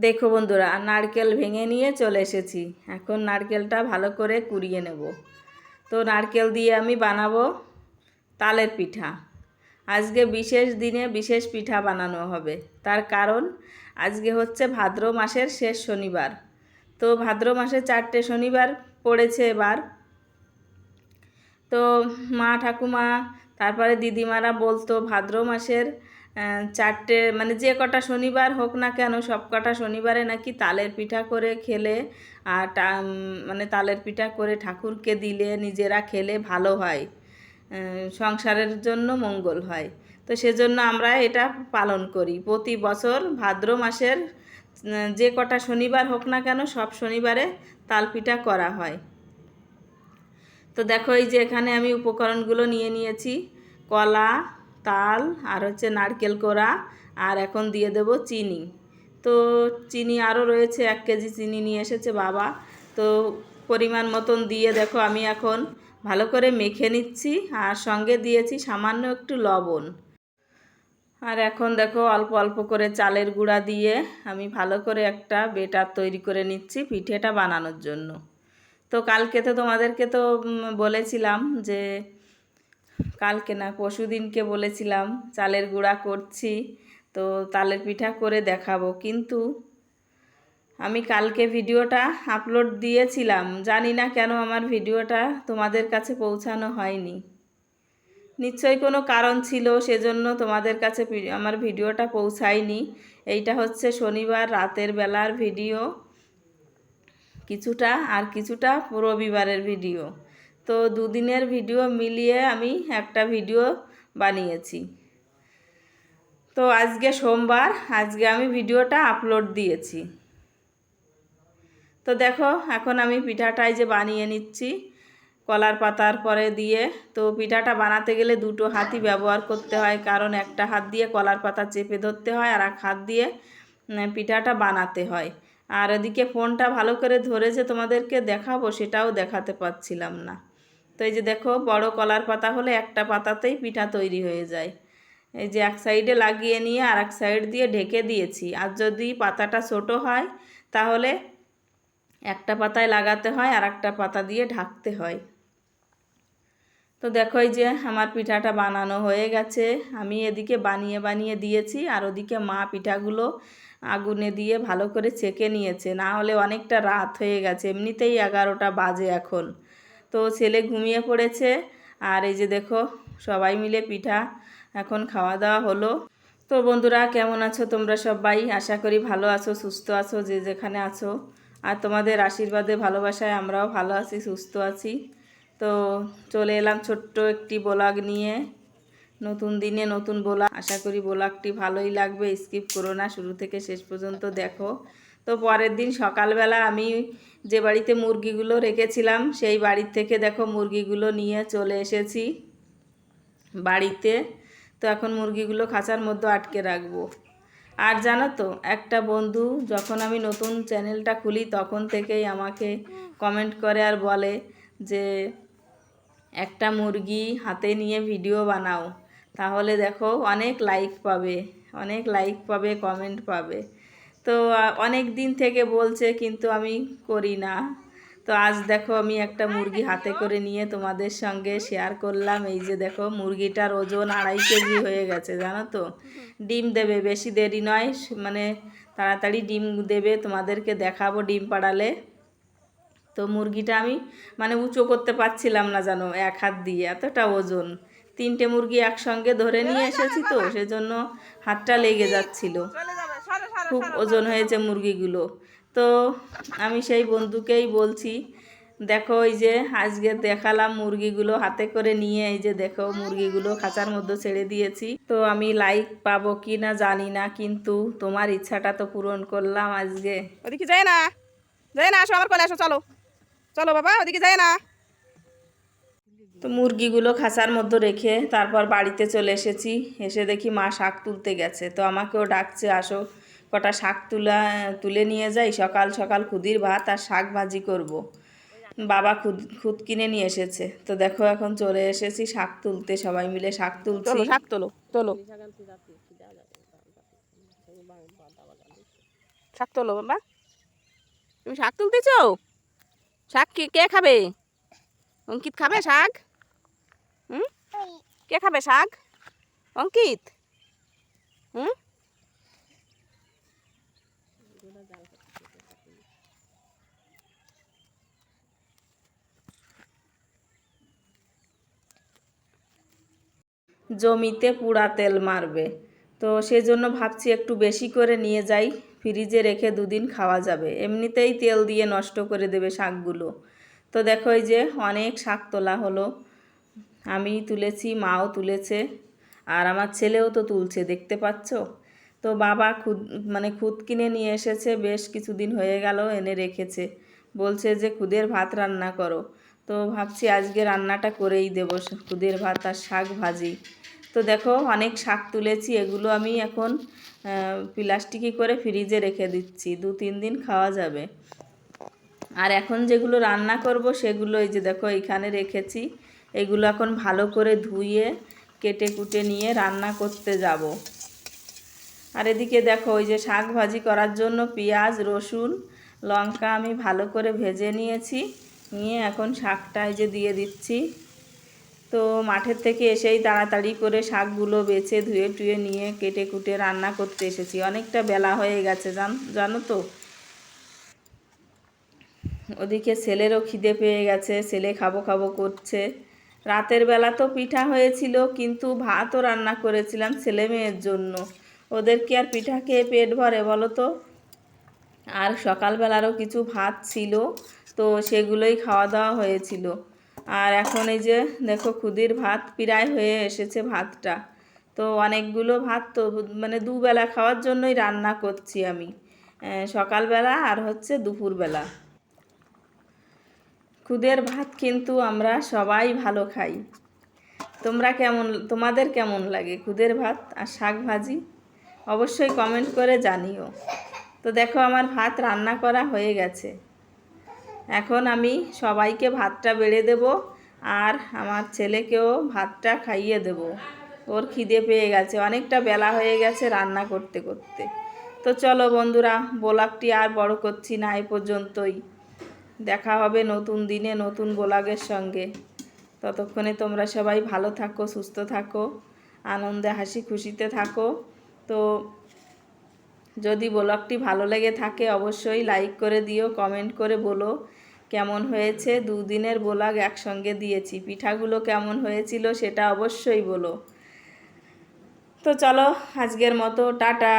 দেখো বন্ধুরা নারকেল ভেঙে নিয়ে চলে এসেছি। এখন নারকেলটা ভালো করে কুড়িয়ে নেব। তো নারকেল দিয়ে আমি বানাবো তালের পিঠা। আজকে বিশেষ দিনে বিশেষ পিঠা বানানো হবে। তার কারণ, আজকে হচ্ছে ভাদ্র মাসের শেষ শনিবার। তো ভাদ্র মাসে চারটে শনিবার পড়েছে এবার। তো মা ঠাকুমা, তারপরে দিদিমারা বলতো, ভাদ্র মাসের চারটে মানে যে কটা শনিবার হোক না কেন, সব কটা শনিবারে নাকি তালের পিঠা করে খেলে আর মানে তালের পিঠা করে ঠাকুরকে দিলে নিজেরা খেলে ভালো হয় সংসারের জন্য মঙ্গল হয়। তো সেজন্য আমরা এটা পালন করি। প্রতি বছর ভাদ্র মাসের যে কটা শনিবার হোক না কেন, সব শনিবারে তাল পিঠা করা হয়। তো দেখো এই যে এখানে আমি উপকরণগুলো নিয়ে নিয়েছি। কলা তাল আর হচ্ছে নারকেল কোড়া আর এখন দিয়ে দেব চিনি। তো চিনি আরও রয়েছে, এক কেজি চিনি নিয়ে এসেছে বাবা। তো পরিমাণ মতন দিয়ে দেখো আমি এখন ভালো করে মেখে নিচ্ছি আর সঙ্গে দিয়েছি সামান্য একটু লবণ। আর এখন দেখো অল্প অল্প করে চালের গুঁড়া দিয়ে আমি ভালো করে একটা বেটার তৈরি করে নিচ্ছি পিঠেটা বানানোর জন্য। তো কালকে তো তোমাদেরকে তো বলেছিলাম যে কালকে না পরশু দিনকে বলেছিলাম, চালের গুঁড়া করছি, তো তালের পিঠা করে দেখাবো। কিন্তু আমি কালকে ভিডিওটা আপলোড দিয়েছিলাম, জানি না কেন আমার ভিডিওটা তোমাদের কাছে পৌঁছানো হয়নি। নিশ্চয়ই কোনো কারণ ছিল, সেজন্য তোমাদের কাছে আমার ভিডিওটা পৌঁছায়নি। এইটা হচ্ছে শনিবার রাতের বেলার ভিডিও, কিছুটা আর কিছুটা রবিবারের ভিডিও। তো দুদিনের ভিডিও মিলিয়ে আমি একটা ভিডিও বানিয়েছি। তো আজকে সোমবার, আজকে আমি ভিডিওটা আপলোড দিয়েছি। তো দেখো, এখন আমি পিঠাটাই যে বানিয়ে নিচ্ছি, কলার পাতার পরে দিয়ে। তো পিঠাটা বানাতে গেলে দুটো হাতই ব্যবহার করতে হয়, কারণ একটা হাত দিয়ে কলার পাতা চেপে ধরতে হয়, আর এক হাত দিয়ে পিঠাটা বানাতে হয়। আর এদিকে ফোনটা ভালো করে ধরে যে তোমাদেরকে দেখাবো, সেটাও দেখাতে পারছিলাম না। তো এই যে দেখো, বড় কলার পাতা হলে একটা পাতাতেই পিঠা তৈরি হয়ে যায়। এই যে এক সাইডে লাগিয়ে নিয়ে আর এক সাইড দিয়ে ঢেকে দিয়েছি। আর যদি পাতাটা ছোট হয়, তাহলে একটা পাতায় লাগাতে হয় আর একটা পাতা দিয়ে ঢাকতে হয়। তো দেখো এই যে আমার পিঠাটা বানানো হয়ে গেছে। আমি এদিকে বানিয়ে বানিয়ে দিয়েছি, আর ওদিকে মা পিঠাগুলো আগুনে দিয়ে ভালো করে ছেঁকে নিয়েছে। না হলে অনেকটা রাত হয়ে গেছে, এমনিতেই এগারোটা বাজে এখন। তো ছেলে ঘুমিয়ে পড়েছে। আর এই যে দেখো, সবাই মিলে পিঠা এখন খাওয়া দাওয়া হলো। তো বন্ধুরা, কেমন আছো তোমরা সবাই? আশা করি ভালো আছো, সুস্থ আছো, যে যেখানে আছো। আর তোমাদের আশীর্বাদে, ভালোবাসায় আমরাও ভালো আছি, সুস্থ আছি। তো চলে এলাম ছোট্ট একটি ব্লগ নিয়ে। নতুন দিনে নতুন ব্লগ। আশা করি ব্লগটি ভালোই লাগবে, স্কিপ করো না, শুরু থেকে শেষ পর্যন্ত দেখো। তো পরের দিন সকালবেলা আমি যে বাড়িতে মুরগিগুলো রেখেছিলাম, সেই বাড়ির থেকে দেখো মুরগিগুলো নিয়ে চলে এসেছি বাড়িতে। তো এখন মুরগিগুলো খাঁচার মধ্যে আটকে রাখব। আর জানো তো, একটা বন্ধু যখন আমি নতুন চ্যানেলটা খুলি, তখন থেকেই আমাকে কমেন্ট করে আর বলে যে, একটা মুরগি হাতে নিয়ে ভিডিও বানাও। তাহলে দেখো অনেক লাইক পাবে, অনেক লাইক পাবে কমেন্ট পাবে। তো অনেক দিন থেকে বলছে কিন্তু আমি করি না। তো আজ দেখো আমি একটা মুরগি হাতে করে নিয়ে তোমাদের সঙ্গে শেয়ার করলাম। এই যে দেখো মুরগিটার ওজন আড়াই কেজি হয়ে গেছে, জানো তো? ডিম দেবে, বেশি দেরি নয় মানে তাড়াতাড়ি ডিম দেবে, তোমাদেরকে দেখাবো ডিম পাড়ালে। তো মুরগিটা আমি মানে উঁচু করতে পারছিলাম না জানো এক হাত দিয়ে, এতটা ওজন। তিনটে মুরগি একসঙ্গে ধরে নিয়ে এসেছি তো, সেজন্য হাতটা লেগে যাচ্ছিল। খুব ওজন হয়েছে মুরগিগুলো। তো আমি সেই বন্ধুকেই বলছি দেখো এই যে আজকে দেখালাম মুরগিগুলো হাতে করে নিয়ে এই যে দেখো মুরগিগুলো খাঁচার মধ্যে ছেড়ে দিয়েছি। তো আমি লাইক পাবো কি না জানি না কিন্তু তোমার ইচ্ছাটা তো পূরণ করলাম আজকে। ওদিকে যায় না যায় না আসো আমার কোলে আসো চলো। চলো বাবা ওদিকে যায় না। তো মুরগিগুলো খাঁচার মধ্যে রেখে তারপর বাড়িতে চলে এসেছি এসে দেখি মা শাক তুলতে গেছে। তো আমাকেও ডাকছে আসো। কটা শাক তুলা, তুলে নিয়ে যাই, সকাল সকাল খুদির ভাত আর শাক ভাজি করব। বাবা খুদ খুদ কিনে নিয়ে এসেছে। তো দেখো এখন চলে এসেছি শাক তুলতে, সবাই মিলে শাক তুলছি। শাক তোলো তোলো। শাক তোলো, বাবা। তুমি শাক তুলতেছ শাক কে কে খাবে? অঙ্কিত খাবে শাক? হুম? কে খাবে শাক? অঙ্কিত? হুম? জমিতে পুড়া তেল মারবে। তো সেজন্য ভাবছি একটু বেশি করে নিয়ে যাই। ফ্রিজে রেখে দুদিন খাওয়া যাবে। এমনিতেই তেল দিয়ে নষ্ট করে দেবে শাকগুলো। তো দেখো এই যে অনেক শাক তোলা হলো। আমি তুলেছি, মাও তুলেছে, আর আমার ছেলেও তো তুলছে, দেখতে পাচ্ছ? তো বাবা খুদ মানে খুদ কিনে নিয়ে এসেছে, বেশ কিছুদিন হয়ে গেল, এনে রেখেছে। বলছে যে খুদের ভাত রান্না করো। তো ভাবছি আজকে রান্নাটা করেই দেবো খুদের ভাত আর শাক ভাজি। তো দেখো, অনেক শাক তুলেছি, এগুলো আমি এখন প্লাস্টিকে করে ফ্রিজে রেখে দিচ্ছি, দু তিন দিন খাওয়া যাবে। আর এখন যেগুলো রান্না করব, সেগুলো এই যে দেখো এখানে রেখেছি। এগুলো এখন ভালো করে ধুয়ে, কেটে কুটে নিয়ে রান্না করতে যাব। আর এদিকে দেখো, ওই যে শাক ভাজি করার জন্য পেঁয়াজ, রসুন, লঙ্কা আমি ভালো করে ভেজে নিয়েছি। নিয়ে এখন শাকটা যে দিয়ে দিচ্ছি। তো মাঠের থেকে এসেই তাড়াতাড়ি করে শাকগুলো বেছে ধুয়ে টুয়ে নিয়ে কেটে কুটে রান্না করতে এসেছি। অনেকটা বেলা হয়ে গেছে, জান, জানো তো? ওদিকে ছেলেরও খিদে পেয়ে গেছে, ছেলে খাব খাব করছে। রাতের বেলা তো পিঠা হয়েছিল, কিন্তু ভাতও রান্না করেছিলাম ছেলে মেয়ের জন্য। ওদের কি আর পিঠা খেয়ে পেট ভরে বলো তো? আর সকালবেলারও কিছু ভাত ছিল তো সেগুলোই খাওয়া দাওয়া হয়েছিল। আর এখন এই যে দেখো খুদির ভাত প্রায় হয়ে এসেছে ভাতটা। তো অনেকগুলো ভাত তো মানে দুবেলা খাওয়ার জন্যই রান্না করছি আমি। সকালবেলা আর হচ্ছে দুপুরবেলা। খুদের ভাত কিন্তু আমরা সবাই ভালো খাই। তোমরা কেমন, তোমাদের কেমন লাগে খুদের ভাত আর শাক ভাজি? অবশ্যই কমেন্ট করে জানিও। তো দেখো আমার ভাত রান্না করা হয়ে গেছে। এখন আমি সবাইকে ভাতটা বেড়ে দেব আর আমার ছেলেকেও ভাতটা খাইয়ে দেব। ওর খিদে পেয়ে গেছে, অনেকটা বেলা হয়ে গেছে রান্না করতে করতে। তো চলো বন্ধুরা, ব্লগটি আর বড় করছি না এই পর্যন্তই। দেখা হবে নতুন দিনে নতুন ব্লগের সঙ্গে। ততক্ষণে তোমরা সবাই ভালো থাকো, সুস্থ থাকো, আনন্দে হাসি খুশিতে থাকো। তো যদি ব্লগটি ভালো লেগে থাকে, অবশ্যই লাইক করে দিও, কমেন্ট করে বলো কেমন হয়েছে। দুদিনের ব্লগ একসঙ্গে দিয়েছি। পিঠাগুলো কেমন হয়েছিল সেটা অবশ্যই বলো। তো চলো, আজকের মতো, টাটা।